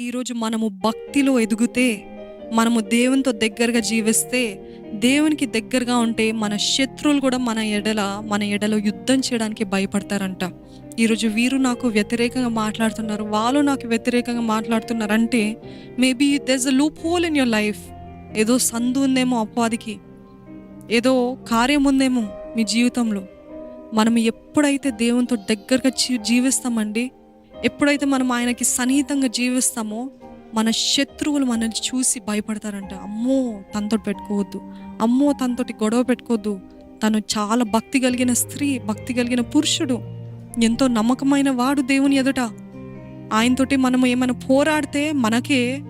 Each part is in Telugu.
ఈరోజు మనము భక్తిలో ఎదిగితే మనము దేవునితో దగ్గరగా జీవిస్తే దేవునికి దగ్గరగా ఉంటే మన శత్రువులు కూడా మన ఎడల మన ఎడలో యుద్ధం చేయడానికి భయపడతారంట. ఈరోజు వీరు నాకు వ్యతిరేకంగా మాట్లాడుతున్నారు వాళ్ళు నాకు వ్యతిరేకంగా మాట్లాడుతున్నారు అంటే maybe this a loophole in your life ఏదో సందు ఉందేమో అపవాదికి ఏదో కార్యం ఉందేమో మీ జీవితంలో. మనం ఎప్పుడైతే దేవునితో దగ్గరగా జీవిస్తామండి ఎప్పుడైతే మనం ఆయనకి సన్నిహితంగా జీవిస్తామో మన శత్రువులు మనల్ని చూసి భయపడతారంట. అమ్మో తనతో పెట్టుకోవద్దు. అమ్మో తనతోటి గొడవ పెట్టుకోవద్దు. తను చాలా భక్తి కలిగిన స్త్రీ భక్తి కలిగిన పురుషుడు. ఎంతో నమ్మకమైన వాడు దేవుని ఎదుట. ఆయనతోటి మనము ఏమైనా పోరాడితే మనకే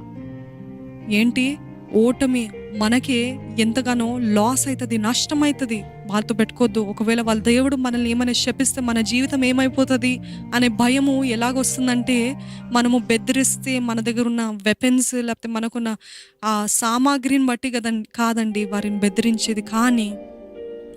ఏంటి? ఓటమి మనకే ఎంతగానో లాస్ అవుతుంది నష్టం అవుతుంది వాళ్ళతో పెట్టుకోవద్దు. ఒకవేళ వాళ్ళ దేవుడు మనల్ని ఏమైనా శపిస్తే మన జీవితం ఏమైపోతుంది అనే భయము ఎలాగొస్తుందంటే మనము బెదిరిస్తే మన దగ్గర ఉన్న వెపన్స్ లేకపోతే మనకున్న ఆ సామాగ్రిని బట్టి కదండి కాదండి వారిని బెదిరించేది. కానీ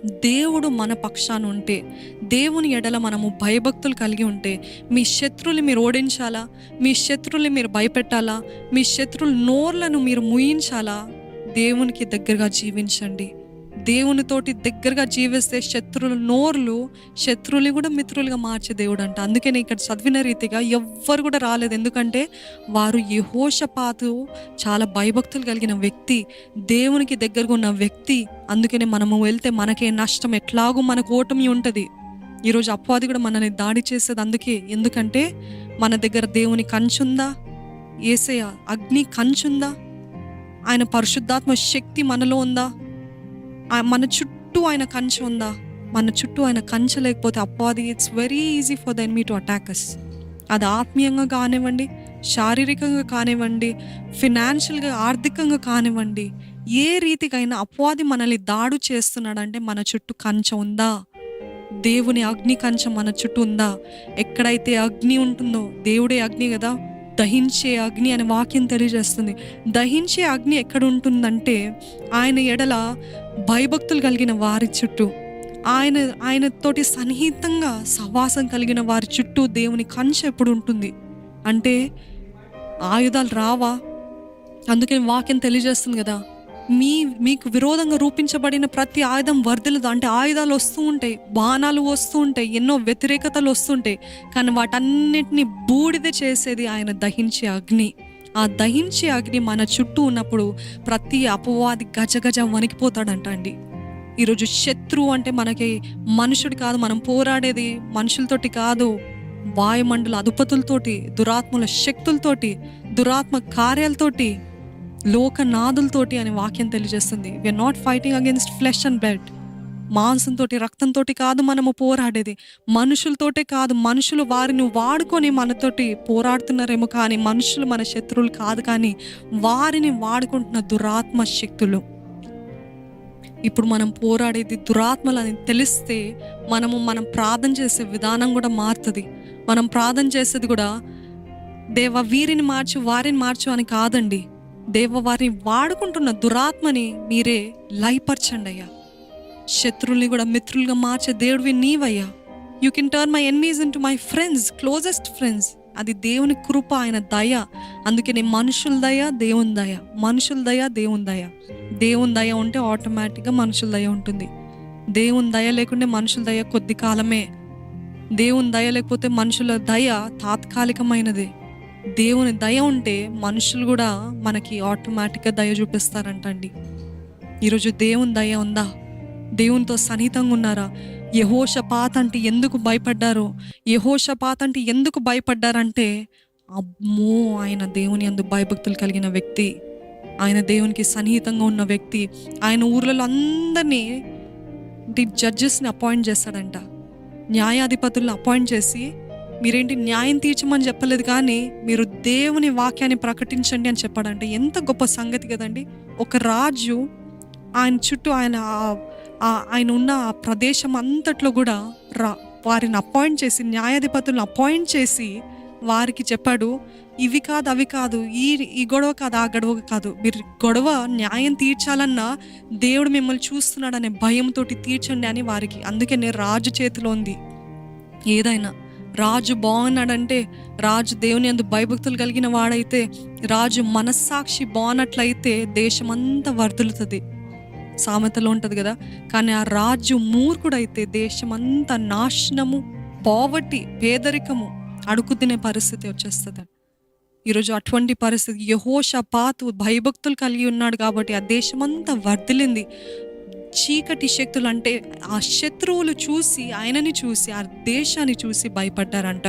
దేవుడు మన పక్షాన ఉంటే దేవుని ఎడల మనము భయభక్తులు కలిగి ఉంటే మీ శత్రువులు మీరు ఓడించాలా? మీ శత్రువులు మీరు భయపెట్టాలా? మీ శత్రువుల నోర్లను మీరు ముయించాలా? దేవునికి దగ్గరగా జీవించండి. దేవునితోటి దగ్గరగా జీవిస్తే శత్రువుల నోర్లు శత్రువులు కూడా మిత్రులుగా మార్చే దేవుడు అంట అందుకే నేను ఇక్కడ చదివిన రీతిగా ఎవ్వరు కూడా రాలేదు. ఎందుకంటే వారు యహోషపాతు చాలా భయభక్తులు కలిగిన వ్యక్తి దేవునికి దగ్గరగా ఉన్న వ్యక్తి. అందుకనే మనము వెళ్తే మనకే నష్టం ఎట్లాగూ మనకు ఓటమి ఉంటుంది. ఈరోజు అపవాది కూడా మనల్ని దాడి చేసేది అందుకే. ఎందుకంటే మన దగ్గర దేవుని కంచుందా? ఏసయ అగ్ని కంచుందా? ఆయన పరిశుద్ధాత్మ శక్తి మనలో ఉందా? మన చుట్టూ ఆయన కంచె ఉందా? మన చుట్టూ ఆయన కంచె లేకపోతే అపవాది it's very easy for the enemy to attack us అది ఆత్మీయంగా కానివ్వండి శారీరకంగా కానివ్వండి ఫినాన్షియల్గా ఆర్థికంగా కానివ్వండి ఏ రీతికైనా అపవాది మనల్ని దాడు చేస్తున్నాడంటే మన చుట్టూ కంచె ఉందా? దేవుని అగ్ని కంచె మన చుట్టూ ఉందా? ఎక్కడైతే అగ్ని ఉంటుందో దేవుడే అగ్ని కదా? దహించే అగ్ని అనే వాక్యం తెలియజేస్తుంది. దహించే అగ్ని ఎక్కడ ఉంటుందంటే ఆయన ఎడల భయభక్తులు కలిగిన వారి చుట్టూ ఆయన ఆయనతోటి సన్నిహితంగా సహవాసం కలిగిన వారి చుట్టూ దేవుని కంచె ఎప్పుడు ఉంటుంది అంటే ఆయుధాలు రావా? అందుకే వాక్యం తెలియజేస్తుంది కదా. మీ మీకు విరోధంగా రూపించబడిన ప్రతి ఆయుధం వర్ధలదు అంటే ఆయుధాలు వస్తూ ఉంటాయి బాణాలు వస్తూ ఉంటాయి ఎన్నో వ్యతిరేకతలు వస్తుంటాయి కానీ వాటన్నిటిని బూడిద చేసేది ఆయన దహించే అగ్ని. ఆ దహించే అగ్ని మన చుట్టూ ఉన్నప్పుడు ప్రతి అపవాది గజ గజ వణికిపోతాడంట అండి. ఈరోజు శత్రువు అంటే మనకి మనుషుడు కాదు మనం పోరాడేది మనుషులతోటి కాదు వాయుమండల అదుపతులతోటి దురాత్మల శక్తులతోటి దురాత్మ కార్యాలతోటి లోకనాదులతోటి అని వాక్యం తెలియజేస్తుంది. We are not fighting against flesh and blood మాంసంతో రక్తంతో కాదు మనము పోరాడేది. మనుషులతోటే కాదు మనుషులు వారిని వాడుకొని మనతోటి పోరాడుతున్నారేమో కానీ మనుషులు మన శత్రువులు కాదు కానీ వారిని వాడుకుంటున్న దురాత్మ శక్తులు. ఇప్పుడు మనం పోరాడేది దురాత్మలని తెలిస్తే మనము మనం ప్రార్థన చేసే విధానం కూడా మారుతుంది. మనం ప్రార్థన చేసేది కూడా దేవ వీరిని మార్చు వారిని మార్చు అని కాదండి. దేవ వారిని వాడుకుంటున్న దురాత్మని మీరే లయపరచండి అయ్యా. శత్రువుల్ని కూడా మిత్రులుగా మార్చే దేవుడివి నీవయ్యా. You can turn my enemies into my friends closest friends అది దేవుని కృప ఆయన దయ. అందుకే నేను మనుషుల దయ దేవుని దయ. మనుషుల దయ దేవుని దయ. దేవుని దయ ఉంటే ఆటోమేటిక్గా మనుషుల దయ ఉంటుంది. దేవుని దయ లేకుంటే మనుషుల దయ కొద్ది కాలమే. దేవుని దయ లేకపోతే మనుషుల దయ తాత్కాలికమైనది. దేవుని దయ ఉంటే మనుషులు కూడా మనకి ఆటోమేటిక్గా దయ చూపిస్తారంటండి. ఈరోజు దేవుని దయ ఉందా? దేవునితో సన్నిహితంగా ఉన్నారా? యహోషపాత్ అంటే ఎందుకు భయపడ్డారు? యహోషపాత్ అంటే ఎందుకు భయపడ్డారంటే అమ్మో ఆయన దేవుని అందు భయభక్తులు కలిగిన వ్యక్తి. ఆయన దేవునికి సన్నిహితంగా ఉన్న వ్యక్తి. ఆయన ఊర్లలో అందరినీ జడ్జెస్ని అపాయింట్ చేస్తాడంట. న్యాయాధిపతులను అపాయింట్ చేసి మీరేంటి న్యాయం తీర్చమని చెప్పలేదు కానీ మీరు దేవుని వాక్యాన్ని ప్రకటించండి అని చెప్పాడంటే ఎంత గొప్ప సంగతి కదండి. ఒక రాజు ఆయన చుట్టూ ఆయన ఆయన ఉన్న ఆ ప్రదేశం అంతట్లో కూడా రా వారిని అపాయింట్ చేసి న్యాయాధిపతులను అపాయింట్ చేసి వారికి చెప్పాడు ఇవి కాదు అవి కాదు ఈ ఈ గొడవ కాదు ఆ గొడవ కాదు. మీరు గొడవ న్యాయం తీర్చాలన్నా దేవుడు మిమ్మల్ని చూస్తున్నాడనే భయంతో తీర్చండి అని వారికి అందుకే నేను రాజు చేతిలో ఉంది. ఏదైనా రాజు బాగున్నాడంటే రాజు దేవుని అందు భయభక్తులు కలిగిన వాడైతే రాజు మనస్సాక్షి బాగున్నట్లయితే దేశమంతా వర్ధులుతుంది సామెతలో ఉంటుంది కదా కానీ ఆ రాజు మూర్ఖుడైతే దేశమంతా నాశనము పావర్టీ పేదరికము అడుగు తినే పరిస్థితి వచ్చేస్తుంది. ఈరోజు అటువంటి పరిస్థితి యహోష పాతు భయభక్తులు కలిగి ఉన్నాడు కాబట్టి ఆ దేశమంతా వర్ధిలింది చీకటి శక్తులు అంటే ఆ శత్రువులు చూసి ఆయనని చూసి ఆ దేశాన్ని చూసి భయపడ్డారంట.